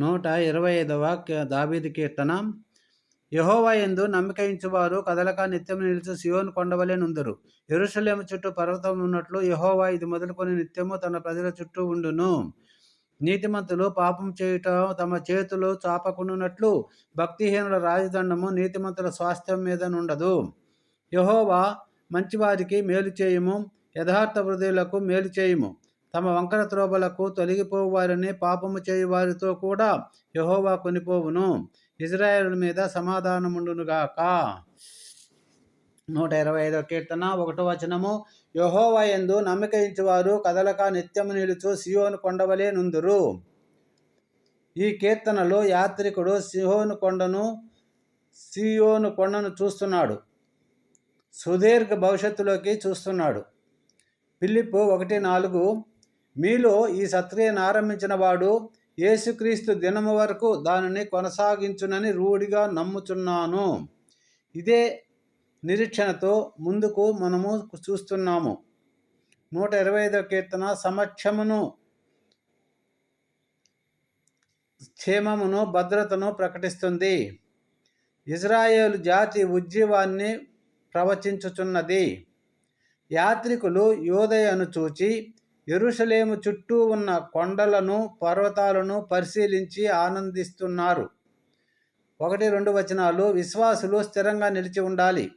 నూట ఇరవై ఐదవ దాబీది కీర్తన. యహోవా ఎందు నమ్మకయించువారు కదలక నిత్యం నిలిచి సియోను కొండవలే నుందరు. ఎరుసలేము చుట్టూ పర్వతం ఉన్నట్లు యహోవా ఇది మొదలుకొని నిత్యము తన ప్రజల చుట్టూ ఉండును. నీతిమంతులు పాపం చేయుట తమ చేతులు చాపకుండునట్లు భక్తిహీనుల రాజదండము నీతిమంతుల స్వాస్థ్యం మీద నుండదు. యహోవా మంచివారికి మేలు చేయము యథార్థ హృదయులకు మేలు చేయము. తమ వంకర త్రోబలకు తొలగిపోవు వారిని పాపము చేయు వారితో కూడా యహోవా కొనిపోవును. ఇజ్రాయేల్ మీద సమాధానముండునుగాక. నూట ఇరవై ఐదో కీర్తన ఒకటో వచనము. యహోవా ఎందు నమ్మకించువారు కదలక నిత్యము నిలుచు సియోను కొండవలే నుందురు. ఈ కీర్తనలో యాత్రికుడు సిహోను కొండను సియోను కొండను చూస్తున్నాడు. సుదీర్ఘ భవిష్యత్తులోకి చూస్తున్నాడు. పిల్లిప్పు ఒకటి నాలుగు మీలో ఈ సత్క్రియను ఆరంభించిన వాడు యేసుక్రీస్తు దినము వరకు దానిని కొనసాగించునని రూఢిగా నమ్ముచున్నాను. ఇదే నిరీక్షణతో ముందుకు మనము చూస్తున్నాము. నూట ఇరవై ఐదో కీర్తన సమక్షమును క్షేమమును భద్రతను ప్రకటిస్తుంది. ఇజ్రాయేల్ జాతి ఉద్యమాన్ని ప్రవచించుచున్నది. యాత్రికులు యోదయను చూచి ఎరుషలేము చుట్టూ ఉన్న కొండలను పర్వతాలను పరిశీలించి ఆనందిస్తున్నారు. ఒకటి రెండు వచనాలు. విశ్వాసులు స్థిరంగా నిలిచి ఉండాలి.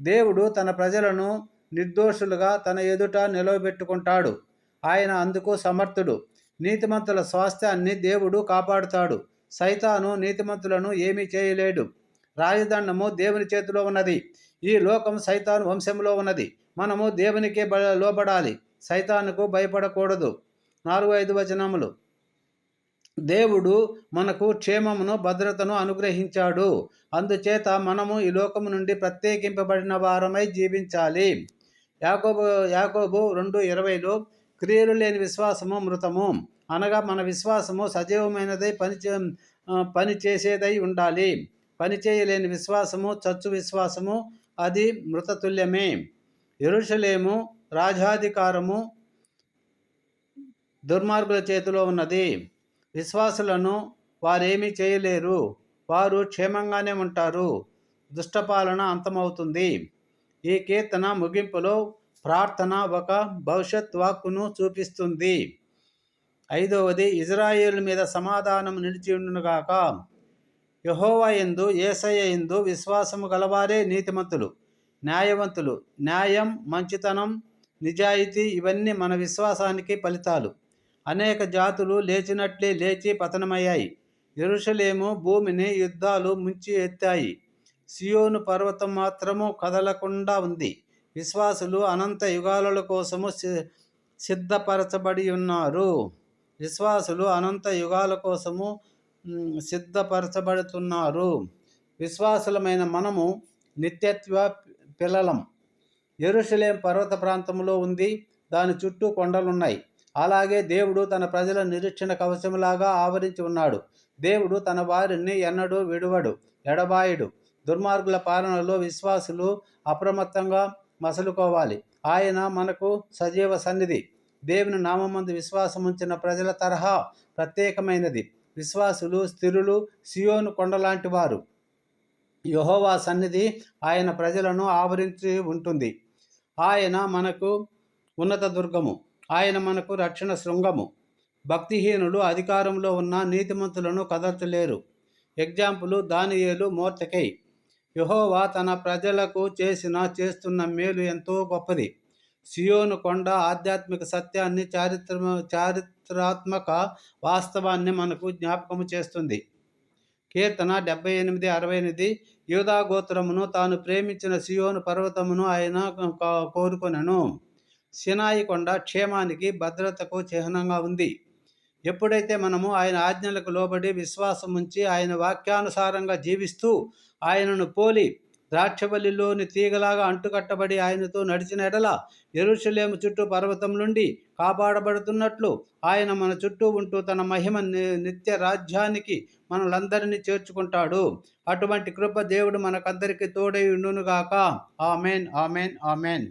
దేవుడు తన ప్రజలను నిర్దోషులుగా తన ఎదుట నిలవబెట్టుకుంటాడు. ఆయన అందుకు సమర్థుడు. నీతిమంతుల స్వాస్థ్యాన్ని దేవుడు కాపాడుతాడు. సైతాను నీతిమంతులను ఏమీ చేయలేడు. రాజదండము దేవుని చేతిలో ఉన్నది. ఈ లోకం సైతాను వంశంలో ఉన్నది. మనము దేవునికే లోబడాలి. సైతానుకు భయపడకూడదు. నాలుగు ఐదు వచనములు. దేవుడు మనకు క్షేమమును భద్రతను అనుగ్రహించాడు. అందుచేత మనము ఈ లోకము నుండి ప్రత్యేకింపబడిన వారమై జీవించాలి. యాకోబు యాకోబు రెండు ఇరవైలో క్రియలు లేని విశ్వాసము మృతము. అనగా మన విశ్వాసము సజీవమైనదై పనిచే పని చేసేదై ఉండాలి. పని చేయలేని విశ్వాసము చచ్చు విశ్వాసము అది మృతతుల్యమే. ఎరుషలేము రాజాధికారము దుర్మార్గుల చేతిలో ఉన్నది. విశ్వాసులను వారేమీ చేయలేరు. వారు క్షేమంగానే ఉంటారు. దుష్టపాలన అంతమవుతుంది. ఈ కీర్తన ముగింపులో ప్రార్థన ఒక భవిష్యత్ వాక్కును చూపిస్తుంది. ఐదవది ఇజ్రాయేల్ మీద సమాధానం నిలిచి ఉండునుగాక యహోవా ఎందు ఏసయ్య ఎందు విశ్వాసము గలవారే నీతిమంతులు న్యాయవంతులు. న్యాయం మంచితనం నిజాయితీ ఇవన్నీ మన విశ్వాసానికి ఫలితాలు. అనేక జాతులు లేచినట్లే లేచి పతనమయ్యాయి. ఎరుషలేము భూమిని యుద్ధాలు ముంచి ఎత్తాయి. సియోను పర్వతం మాత్రము కదలకుండా ఉంది. విశ్వాసులు అనంత యుగాల కోసము సిద్ధపరచబడి ఉన్నారు. విశ్వాసులు అనంత యుగాల కోసము సిద్ధపరచబడుతున్నారు. విశ్వాసులమైన మనము నిత్యత్వ పిల్లలం. ఎరుషలేం పర్వత ప్రాంతంలో ఉంది. దాని చుట్టూ కొండలున్నాయి. అలాగే దేవుడు తన ప్రజల నిరీక్షణ కవచంలాగా ఆవరించి ఉన్నాడు. దేవుడు తన వారిని ఎన్నడూ విడువడు ఎడబాయుడు. దుర్మార్గుల పాలనలో విశ్వాసులు అప్రమత్తంగా మసలుకోవాలి. ఆయన మనకు సజీవ సన్నిధి. దేవుని నామందు విశ్వాసం ఉంచిన ప్రజల తరహా ప్రత్యేకమైనది. విశ్వాసులు స్థిరులు సియోను కొండలాంటి వారు. యహోవా సన్నిధి ఆయన ప్రజలను ఆవరించి ఉంటుంది. ఆయన మనకు ఉన్నత దుర్గము. ఆయన మనకు రక్షణ శృంగము. భక్తిహీనులు అధికారంలో ఉన్న నీతిమంతులను కదర్చలేరు ఎగ్జాంపుల్ దానియేలు మోర్తకై. యహోవా తన ప్రజలకు చేసిన చేస్తున్న మేలు ఎంతో గొప్పది. సియోను కొండ ఆధ్యాత్మిక సత్యాన్ని చారిత్ర చారిత్రాత్మక వాస్తవాన్ని మనకు జ్ఞాపకము చేస్తుంది. కీర్తన డెబ్బై ఎనిమిది అరవై ఎనిమిది యూదా గోత్రమును తాను ప్రేమించిన సియోను పర్వతమును ఆయన కోరుకొనను. సినాయి కొండ క్షేమానికి భద్రతకు చిహ్నంగా ఉంది. ఎప్పుడైతే మనము ఆయన ఆజ్ఞలకు లోబడి విశ్వాసం ఉంచి ఆయన వాక్యానుసారంగా జీవిస్తూ ఆయనను పోలి ద్రాక్షవల్లిలోని తీగలాగా అంటుకట్టబడి ఆయనతో నడిచిన ఎడల ఎరుషలేము చుట్టూ పర్వతం నుండి కాపాడబడుతున్నట్లు ఆయన మన చుట్టూ ఉంటూ తన మహిమ నిత్య రాజ్యానికి మనలందరినీ చేర్చుకుంటాడు. అటువంటి కృప దేవుడు మనకందరికీ తోడై ఉండునుగాక. Amen amen amen.